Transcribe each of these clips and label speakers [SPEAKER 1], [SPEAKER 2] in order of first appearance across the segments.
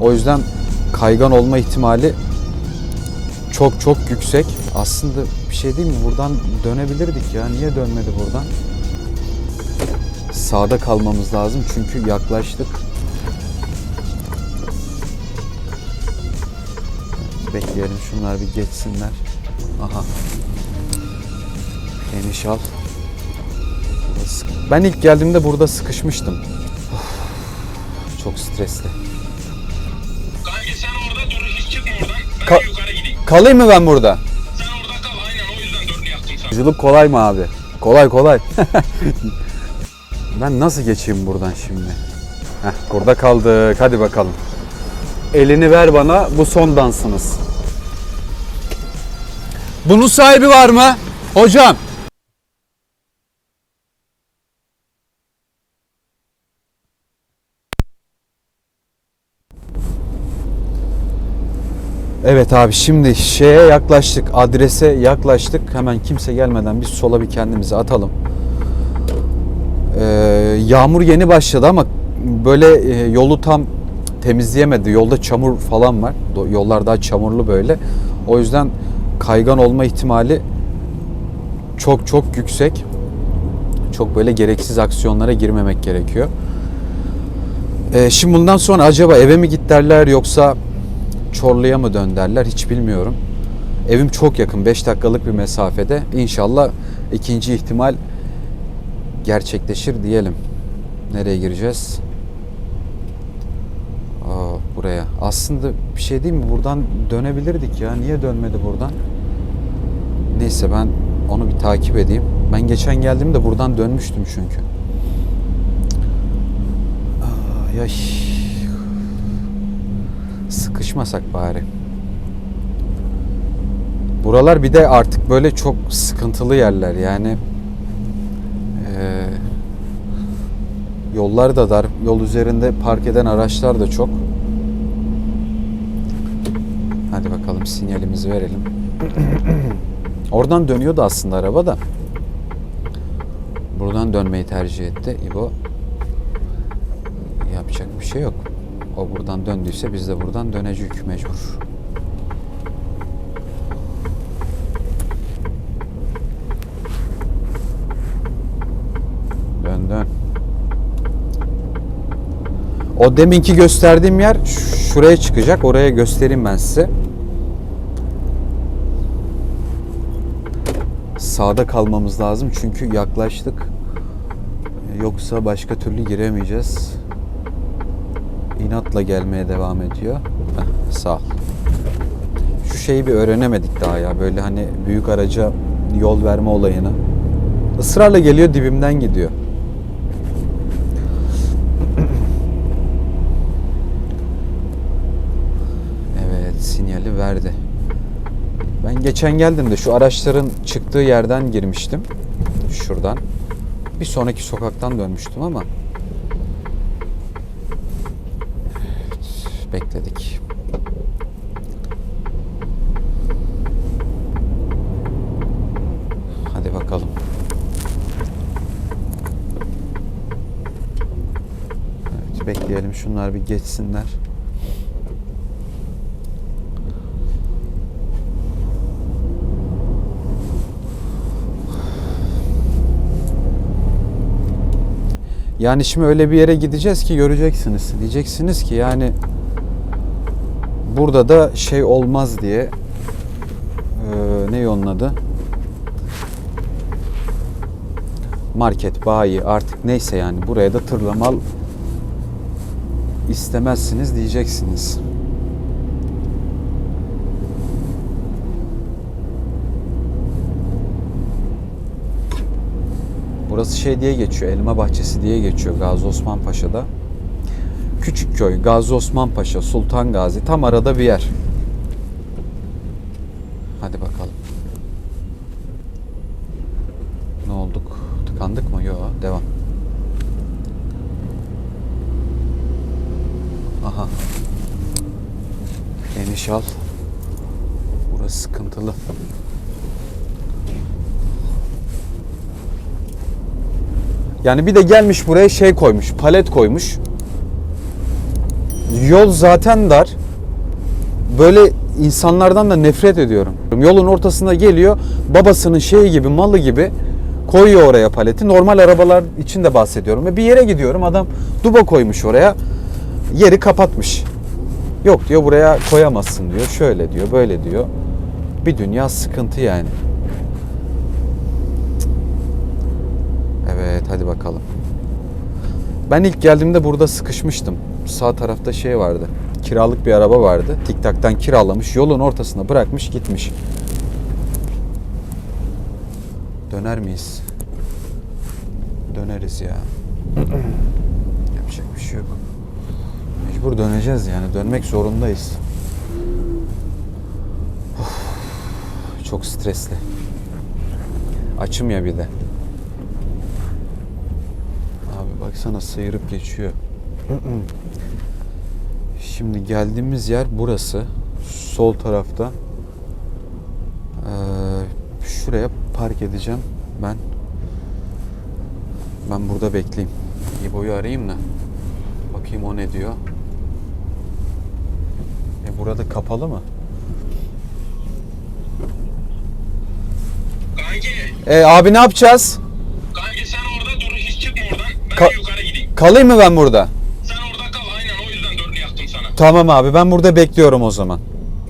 [SPEAKER 1] O yüzden kaygan olma ihtimali çok çok yüksek. Aslında bir şey değil mi? Buradan dönebilirdik ya. Niye dönmedi buradan? Sağda kalmamız lazım çünkü yaklaştık. Bekleyelim şunlar bir geçsinler. Aha. Geniş al. Ben ilk geldiğimde burada sıkışmıştım. Of, Çok stresli. Ka-. Kalayım mı ben burada?
[SPEAKER 2] Sen orada kal aynen o yüzden dördünü yaktım sana.
[SPEAKER 1] Yolculuk kolay mı abi? Kolay kolay. ben nasıl geçeyim buradan şimdi? Heh, burada kaldık. Hadi bakalım. Elini ver bana. Bu son dansınız. Bunun sahibi var mı? Hocam. Evet abi şimdi şeye yaklaştık. Adrese yaklaştık. Hemen kimse gelmeden biz sola bir kendimizi atalım. Ee, yağmur yeni başladı ama böyle e, yolu tam temizleyemedi. Yolda çamur falan var. Yollar daha çamurlu böyle. O yüzden kaygan olma ihtimali çok çok yüksek. Çok böyle gereksiz aksiyonlara girmemek gerekiyor. Ee, şimdi bundan sonra acaba eve mi git derler yoksa Çorlu'ya mı dön derler hiç bilmiyorum. Evim çok yakın 5 dakikalık bir mesafede. İnşallah ikinci ihtimal gerçekleşir diyelim. Nereye gireceğiz? Aa, buraya. Aslında bir şey değil mi? Buradan dönebilirdik ya. Niye dönmedi buradan? Neyse ben onu bir takip edeyim. Ben geçen geldiğimde buradan dönmüştüm çünkü. Ay. Sıkışmasak bari. Buralar bir de artık böyle çok sıkıntılı yerler yani. eee, yollar da dar. Yol üzerinde park eden araçlar da çok. Hadi bakalım sinyalimizi verelim. Oradan dönüyordu aslında araba da. Buradan dönmeyi tercih etti İbo. Yapacak bir şey yok. O buradan döndüyse biz de buradan dönecek mecbur. Dön dön. O deminki gösterdiğim yer şuraya çıkacak. Oraya göstereyim ben size. Sağda kalmamız lazım çünkü yaklaştık. Yoksa başka türlü giremeyeceğiz. İnatla gelmeye devam ediyor. Heh, sağ ol. Şu şeyi bir öğrenemedik daha ya. Böyle hani büyük araca yol verme olayını. Israrla geliyor dibimden gidiyor. Evet sinyali verdi. Ben geçen geldim de şu araçların çıktığı yerden girmiştim. Şuradan. Bir sonraki sokaktan dönmüştüm ama Evet, bekledik. Hadi bakalım. Evet, şunlar bir geçsinler. Yani şimdi öyle bir yere gideceğiz ki göreceksiniz. Diyeceksiniz ki yani burada da şey olmaz diye eee ne onun? Market, bayi artık neyse yani buraya da tırla mal istemezsiniz diyeceksiniz. Burası şey diye geçiyor, Elma Bahçesi diye geçiyor Gazi Osman Paşa'da. Küçük köy, Gazi Osman Paşa, Sultan Gazi tam arada bir yer. Hadi bakalım. Ne olduk? Tıkandık mı? Yok, devam. Aha. Geniş al. Burası sıkıntılı. Yani bir de gelmiş buraya şey koymuş, palet koymuş. Yol zaten dar. Böyle insanlardan da nefret ediyorum. Yolun ortasında geliyor babasının şeyi gibi malı gibi koyuyor oraya paleti. Normal arabalar için de bahsediyorum. Bir yere gidiyorum adam duba koymuş oraya. Yeri kapatmış. Yok diyor buraya koyamazsın diyor. Şöyle diyor böyle diyor. Bir dünya sıkıntı yani. Evet hadi bakalım. Ben ilk geldiğimde burada sıkışmıştım. Sağ tarafta şey vardı. Kiralık bir araba vardı. Tiktak'tan kiralamış. Yolun ortasına bırakmış gitmiş. Döner miyiz? Döneriz ya. Yapacak bir şey yok. Mecbur döneceğiz yani. Dönmek zorundayız. Of, çok stresli. Açım ya bir de. Abi baksana sıyırıp geçiyor. Şimdi geldiğimiz yer burası. Sol tarafta. Ee, şuraya park edeceğim ben. Ben burada bekleyeyim. İbo'yu arayayım da. Bakayım o ne diyor. Burada kapalı mı?
[SPEAKER 2] Kanki,
[SPEAKER 1] E abi ne yapacağız?
[SPEAKER 2] kanki sen orada dur hiç çıkma oradan. Ben
[SPEAKER 1] Ka-
[SPEAKER 2] yukarı gideyim.
[SPEAKER 1] Kalayım mı ben burada?
[SPEAKER 2] Sen orada kal aynen o yüzden dördünü yaktım sana.
[SPEAKER 1] Tamam abi ben burada bekliyorum o zaman.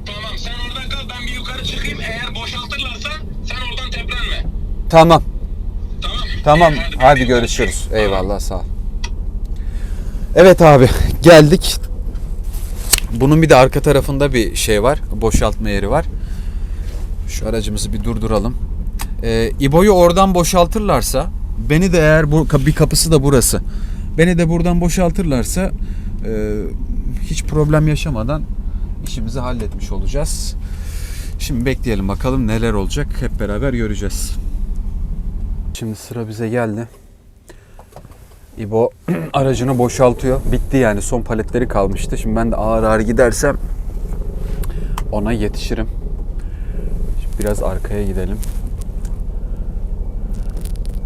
[SPEAKER 2] Tamam sen orada kal ben bir yukarı çıkayım. Eğer boşaltırlarsa sen oradan teprenme.
[SPEAKER 1] Tamam.
[SPEAKER 2] Tamam.
[SPEAKER 1] Tamam hadi görüşürüz. Eyvallah sağ ol. Evet abi geldik. Bunun bir de arka tarafında bir şey var. Boşaltma yeri var. Şu aracımızı bir durduralım. Ee, İbo'yu oradan boşaltırlarsa beni de eğer bu bir kapısı da burası. Beni de buradan boşaltırlarsa e, hiç problem yaşamadan işimizi halletmiş olacağız. Şimdi bekleyelim bakalım neler olacak. Hep beraber göreceğiz. Şimdi sıra bize geldi. İbo aracını boşaltıyor. Bitti yani son paletleri kalmıştı. Şimdi ben de ağır ağır gidersem ona yetişirim. Şimdi biraz arkaya gidelim.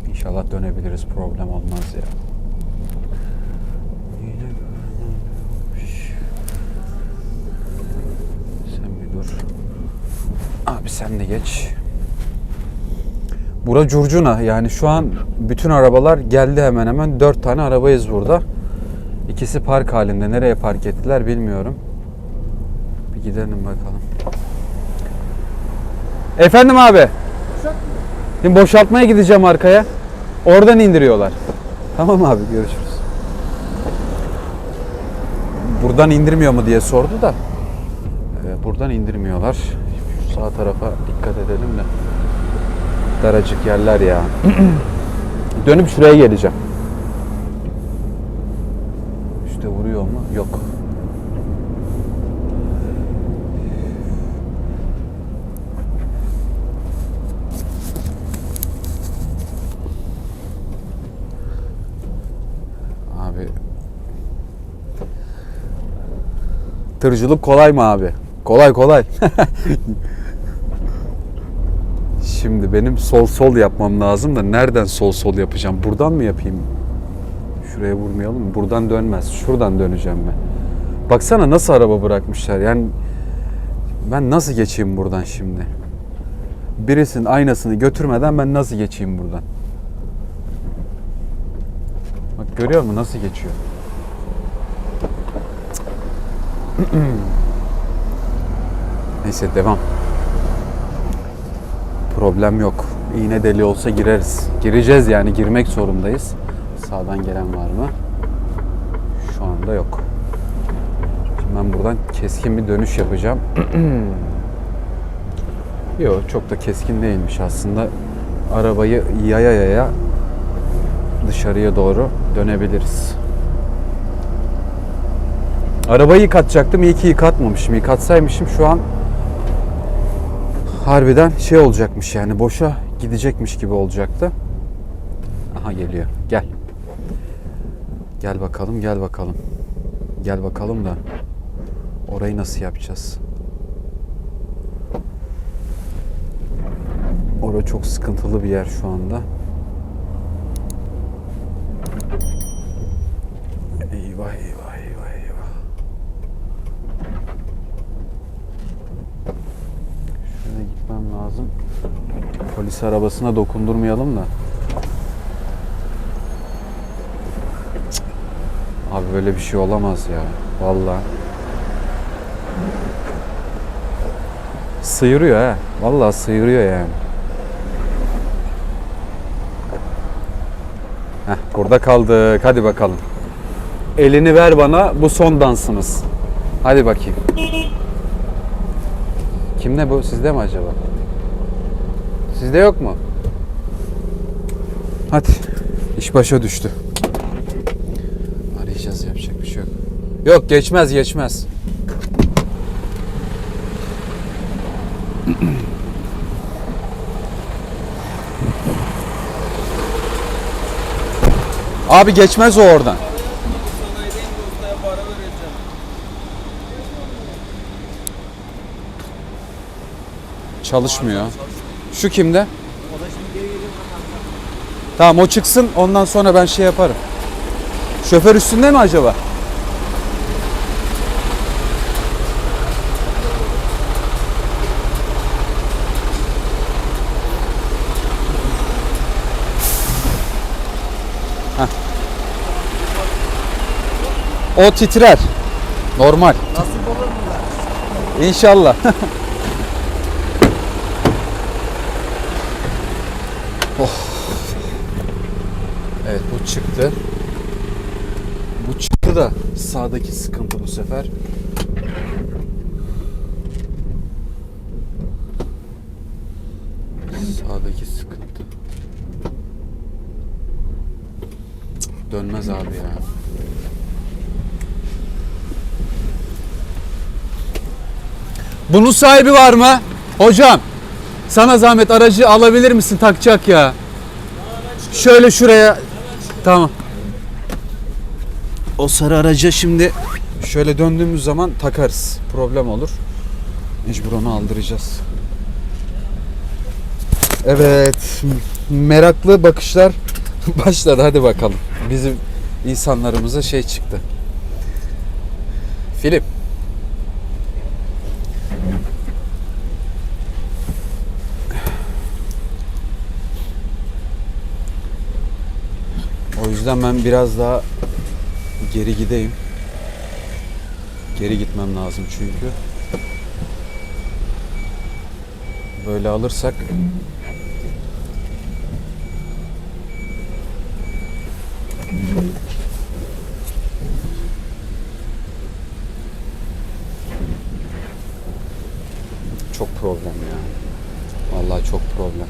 [SPEAKER 1] İnşallah dönebiliriz. Problem olmaz ya. Sen bir dur. Abi sen de geç. Bura curcuna yani şu an bütün arabalar geldi hemen hemen. Dört tane arabayız burada. İkisi park halinde. Nereye park ettiler bilmiyorum. Bir gidelim bakalım. Efendim abi. Şimdi boşaltmaya gideceğim arkaya. Oradan indiriyorlar. Tamam abi görüşürüz. Buradan indirmiyor mu diye sordu da. Ee, buradan indirmiyorlar. Şu sağ tarafa dikkat edelim de. Daracık yerler ya. Dönüp şuraya geleceğim. İşte vuruyor mu? Yok. Abi Tırcılık kolay mı abi? Kolay kolay. Şimdi benim sol sol yapmam lazım da nereden sol sol yapacağım? Buradan mı yapayım? Şuraya vurmayalım? Buradan dönmez. Şuradan döneceğim ben. Baksana nasıl araba bırakmışlar. Yani ben nasıl geçeyim buradan şimdi? Birisinin aynasını götürmeden ben nasıl geçeyim buradan? Bak görüyor musun nasıl geçiyor? Neyse devam. Problem yok. İğne deli olsa gireriz. Gireceğiz yani girmek zorundayız. Sağdan gelen var mı? Şu anda yok. Şimdi ben buradan keskin bir dönüş yapacağım. yok çok da keskin değilmiş aslında. Arabayı yaya yaya dışarıya doğru dönebiliriz. Arabayı yıkatacaktım. İyi ki yıkatmamışım. Yıkatsaymışım şu an harbiden şey olacakmış yani boşa gidecekmiş gibi olacaktı. Aha geliyor. Gel. Gel bakalım, gel bakalım. Gel bakalım da orayı nasıl yapacağız? Orası çok sıkıntılı bir yer şu anda. Arabasına dokundurmayalım da. Abi böyle bir şey olamaz ya. Vallahi. Sıyırıyor ha. Vallahi sıyırıyor yani. Heh, burada kaldık. Hadi bakalım. Elini ver bana. Bu son dansımız. Hadi bakayım. Kimde bu? Sizde mi acaba? Sizde yok mu? Hadi. İş başa düştü. Arayacağız yapacak bir şey yok. Yok geçmez geçmez. Abi geçmez o oradan. Çalışmıyor. Şu kimde? Tamam o çıksın ondan sonra ben şey yaparım. Şoför üstünde mi acaba? Heh. O titrer. Normal.
[SPEAKER 3] Nasip olur mu?
[SPEAKER 1] İnşallah. oh. Evet bu çıktı. Bu çıktı da sağdaki sıkıntı bu sefer. Sağdaki sıkıntı. Dönmez abi ya. Bunun sahibi var mı? Hocam sana zahmet aracı alabilir misin takacak ya. Şöyle şuraya. Tamam. O sarı araca şimdi şöyle döndüğümüz zaman takarız. Problem olur. Mecbur onu aldıracağız. Evet. Meraklı bakışlar başladı. Hadi bakalım. Bizim insanlarımıza şey çıktı. Filip. Yüzden ben biraz daha geri gideyim. Geri gitmem lazım çünkü. Böyle alırsak çok problem ya. Vallahi çok problem.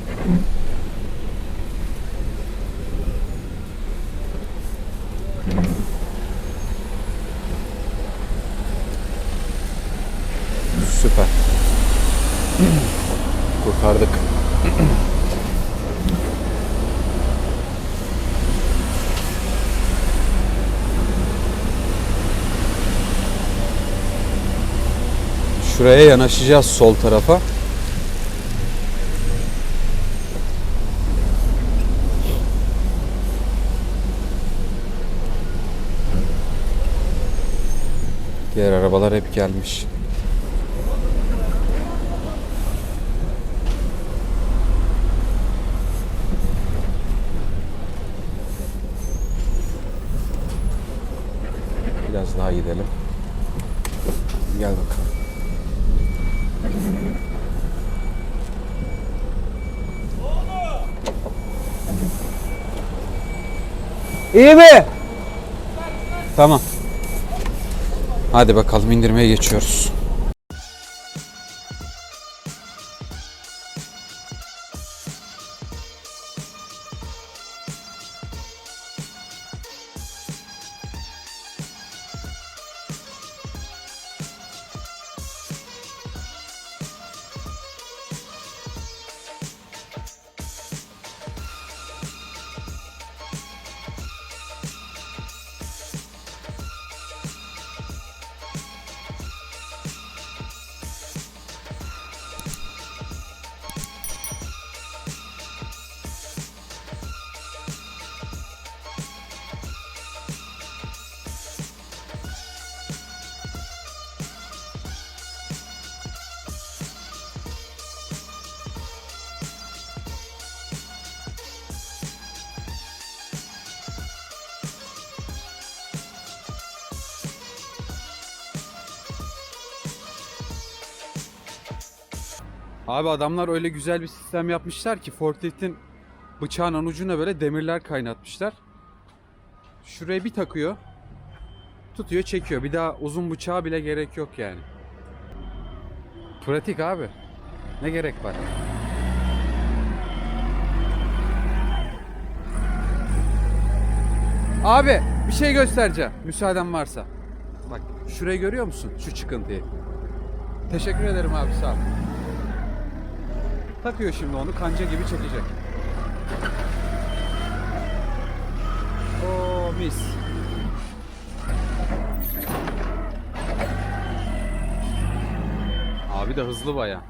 [SPEAKER 1] Süper. Kurtardık. Şuraya yanaşacağız sol tarafa. Diğer arabalar hep gelmiş. Biraz daha gidelim. Gel bakalım. İyi mi? Tamam. Hadi bakalım indirmeye geçiyoruz. Abi adamlar öyle güzel bir sistem yapmışlar ki forkliftin bıçağın ucuna böyle demirler kaynatmışlar. Şuraya bir takıyor. Tutuyor çekiyor. Bir daha uzun bıçağa bile gerek yok yani. Pratik abi. Ne gerek var? Abi bir şey göstereceğim. Müsaaden varsa. Bak şurayı görüyor musun? Şu çıkıntıyı. Teşekkür ederim abi sağ ol. Takıyor şimdi onu kanca gibi çekecek. Oo mis. Abi de hızlı baya.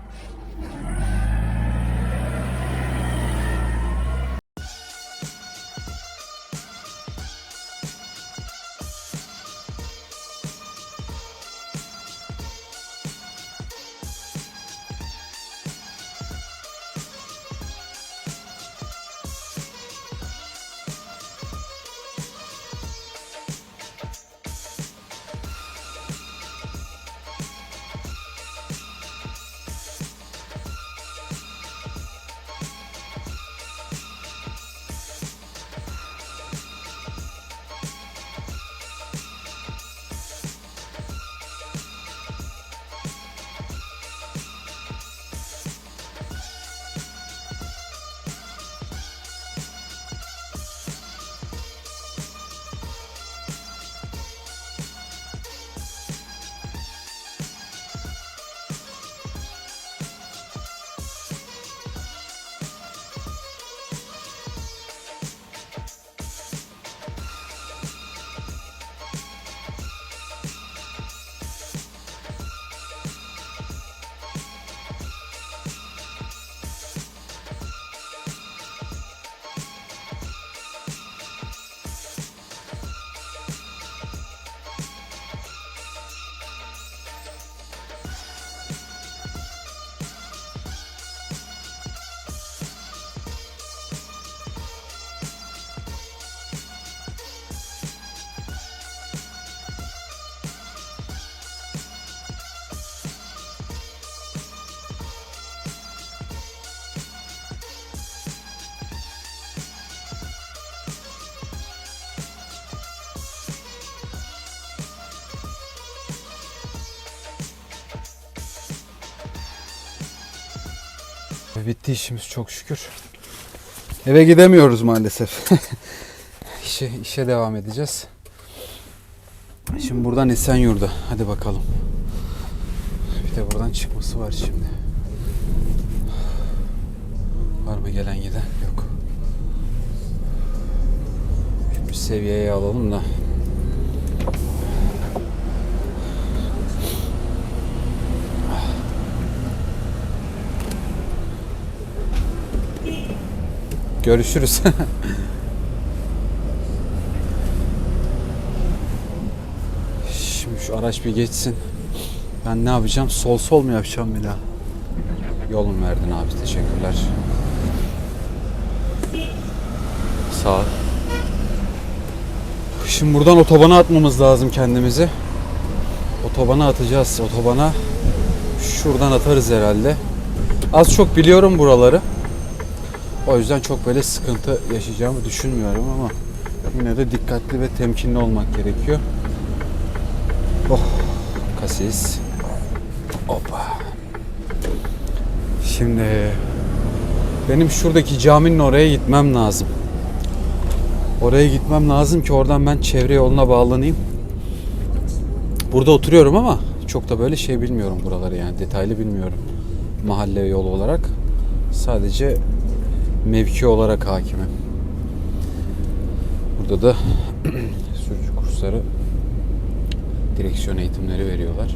[SPEAKER 1] Bitti işimiz çok şükür. Eve gidemiyoruz maalesef. işe, işe devam edeceğiz. Şimdi buradan Esenyurt'a. Hadi bakalım. Bir de buradan çıkması var şimdi. Var mı gelen giden? Yok. Şu bir seviyeye alalım da. Görüşürüz. Şimdi şu araç bir geçsin. Ben ne yapacağım? Sol sol mu yapacağım bir daha? Yol mu verdin abi? Teşekkürler. Sağ ol. Şimdi buradan otobana atmamız lazım kendimizi. Otobana atacağız. Otobana şuradan atarız herhalde. Az çok biliyorum buraları. O yüzden çok böyle sıkıntı yaşayacağımı düşünmüyorum ama yine de dikkatli ve temkinli olmak gerekiyor. Oh, kasis. Hoppa. Şimdi benim şuradaki caminin oraya gitmem lazım. Oraya gitmem lazım ki oradan ben çevre yoluna bağlanayım. Burada oturuyorum ama çok da böyle şey bilmiyorum buraları yani detaylı bilmiyorum. Mahalle yolu olarak. Sadece mevki olarak hakimim. Burada da sürücü kursları direksiyon eğitimleri veriyorlar.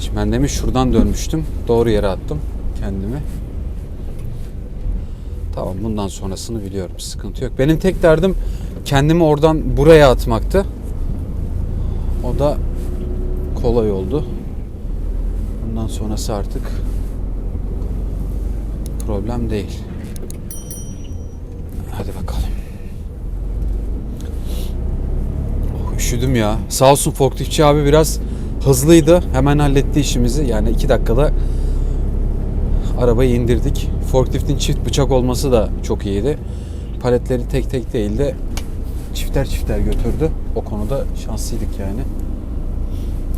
[SPEAKER 1] Şimdi ben demiş şuradan dönmüştüm. Doğru yere attım kendimi. Tamam bundan sonrasını biliyorum. Sıkıntı yok. Benim tek derdim kendimi oradan buraya atmaktı. O da kolay oldu. Bundan sonrası artık problem değil. Hadi bakalım. Oh, üşüdüm ya. Sağ olsun forkliftçi abi biraz Hızlıydı. Hemen halletti işimizi. Yani iki dakikada arabayı indirdik. Forkliftin çift bıçak olması da çok iyiydi. Paletleri tek tek değil de çifter çifter götürdü. O konuda şanslıydık yani.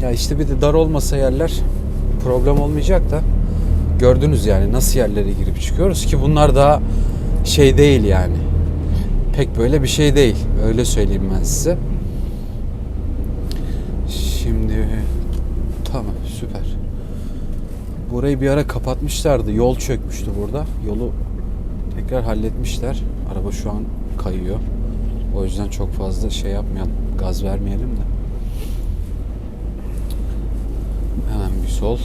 [SPEAKER 1] Ya işte bir de dar olmasa yerler problem olmayacak da gördünüz yani nasıl yerlere girip çıkıyoruz ki bunlar daha şey değil yani. Pek böyle bir şey değil. Öyle söyleyeyim ben size. Şimdi tamam süper. Burayı bir ara kapatmışlardı. Yol çökmüştü burada. Yolu tekrar halletmişler. Araba şu an kayıyor. O yüzden çok fazla şey yapmayalım. Gaz vermeyelim de. Hemen bir sol.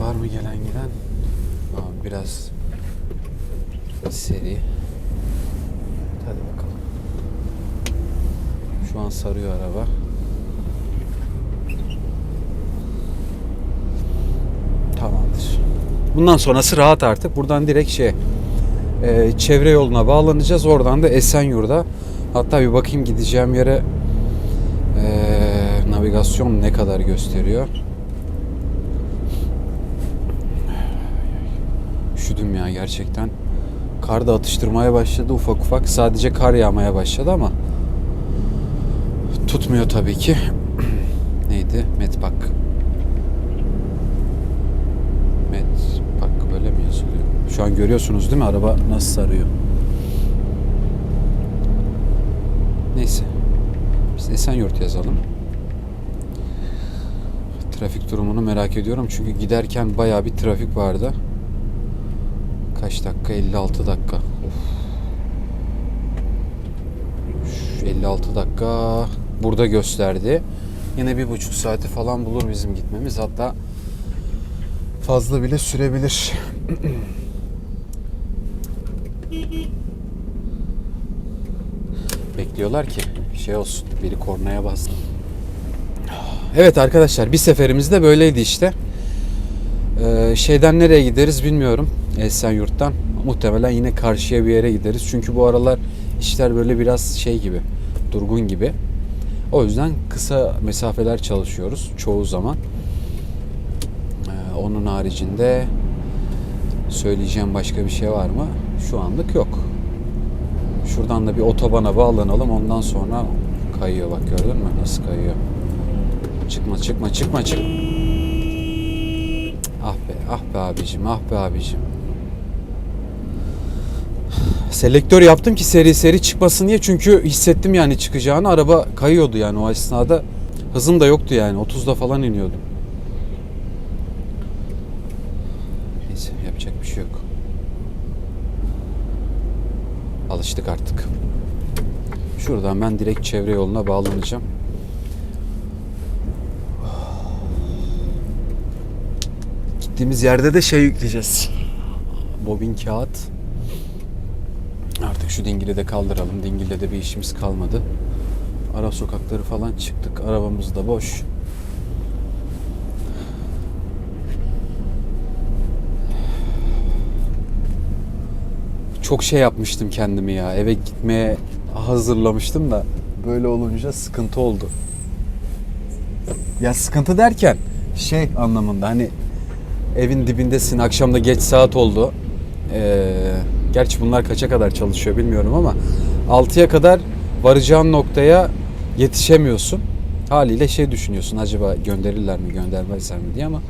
[SPEAKER 1] Var mı gelen giden? Abi biraz seri. Hadi bakalım. Şu an sarıyor araba. Tamamdır. Bundan sonrası rahat artık. Buradan direkt şey e, çevre yoluna bağlanacağız. Oradan da Esenyurt'a. Hatta bir bakayım gideceğim yere e, navigasyon ne kadar gösteriyor. Üşüdüm ya gerçekten. Kar da atıştırmaya başladı ufak ufak. Sadece kar yağmaya başladı ama tutmuyor tabii ki. Neydi? Metbak. Metbak böyle mi yazılıyor? Şu an görüyorsunuz değil mi? Araba nasıl sarıyor. Neyse. Biz Esenyurt yazalım. Trafik durumunu merak ediyorum. Çünkü giderken baya bir trafik vardı. Kaç dakika? 56 dakika. Of. Şu 56 dakika burada gösterdi. Yine bir buçuk saati falan bulur bizim gitmemiz. Hatta fazla bile sürebilir. Bekliyorlar ki şey olsun. Biri kornaya bastı. Evet arkadaşlar bir seferimiz de böyleydi işte. Ee, şeyden nereye gideriz bilmiyorum. Esenyurt'tan. Muhtemelen yine karşıya bir yere gideriz. Çünkü bu aralar işler böyle biraz şey gibi. Durgun gibi. O yüzden kısa mesafeler çalışıyoruz çoğu zaman. Ee, onun haricinde söyleyeceğim başka bir şey var mı? Şu anlık yok. Şuradan da bir otobana bağlanalım. Ondan sonra kayıyor bak gördün mü? Nasıl kayıyor? Çıkma çıkma çıkma çık. Ah be ah be abicim ah be abicim. Selektör yaptım ki seri seri çıkmasın diye çünkü hissettim yani çıkacağını. Araba kayıyordu yani o esnada. Hızım da yoktu yani 30'da falan iniyordum. Neyse yapacak bir şey yok. Alıştık artık. Şuradan ben direkt çevre yoluna bağlanacağım. Gittiğimiz yerde de şey yükleyeceğiz. Bobin kağıt. Şu dingili de kaldıralım. Dingilde de bir işimiz kalmadı. Ara sokakları falan çıktık. Arabamız da boş. Çok şey yapmıştım kendimi ya. Eve gitmeye hazırlamıştım da böyle olunca sıkıntı oldu. Ya sıkıntı derken şey anlamında hani evin dibindesin akşamda geç saat oldu. Ee, gerçi bunlar kaça kadar çalışıyor bilmiyorum ama 6'ya kadar varacağın noktaya yetişemiyorsun. Haliyle şey düşünüyorsun acaba gönderirler mi göndermezler mi diye ama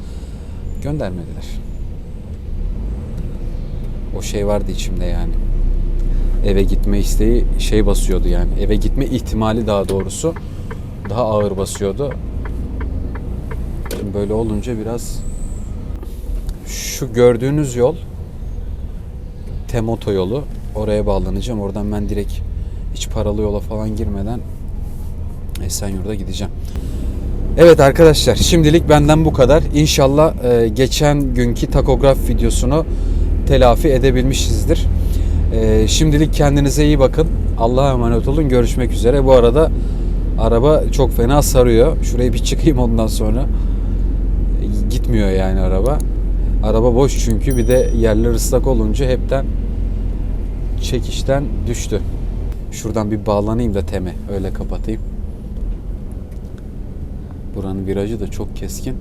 [SPEAKER 1] göndermediler. O şey vardı içimde yani. Eve gitme isteği şey basıyordu yani. Eve gitme ihtimali daha doğrusu daha ağır basıyordu. Böyle olunca biraz şu gördüğünüz yol Temoto yolu. Oraya bağlanacağım. Oradan ben direkt hiç paralı yola falan girmeden Esenyurt'a gideceğim. Evet arkadaşlar şimdilik benden bu kadar. İnşallah e, geçen günkü takograf videosunu telafi edebilmişizdir. E, şimdilik kendinize iyi bakın. Allah'a emanet olun. Görüşmek üzere. Bu arada araba çok fena sarıyor. Şurayı bir çıkayım ondan sonra. E, Gitmiyor yani araba. Araba boş çünkü bir de yerler ıslak olunca hepten çekişten düştü. Şuradan bir bağlanayım da teme öyle kapatayım. Buranın virajı da çok keskin.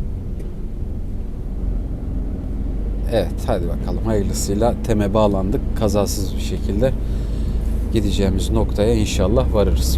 [SPEAKER 1] Evet hadi bakalım hayırlısıyla teme bağlandık. Kazasız bir şekilde gideceğimiz noktaya inşallah varırız.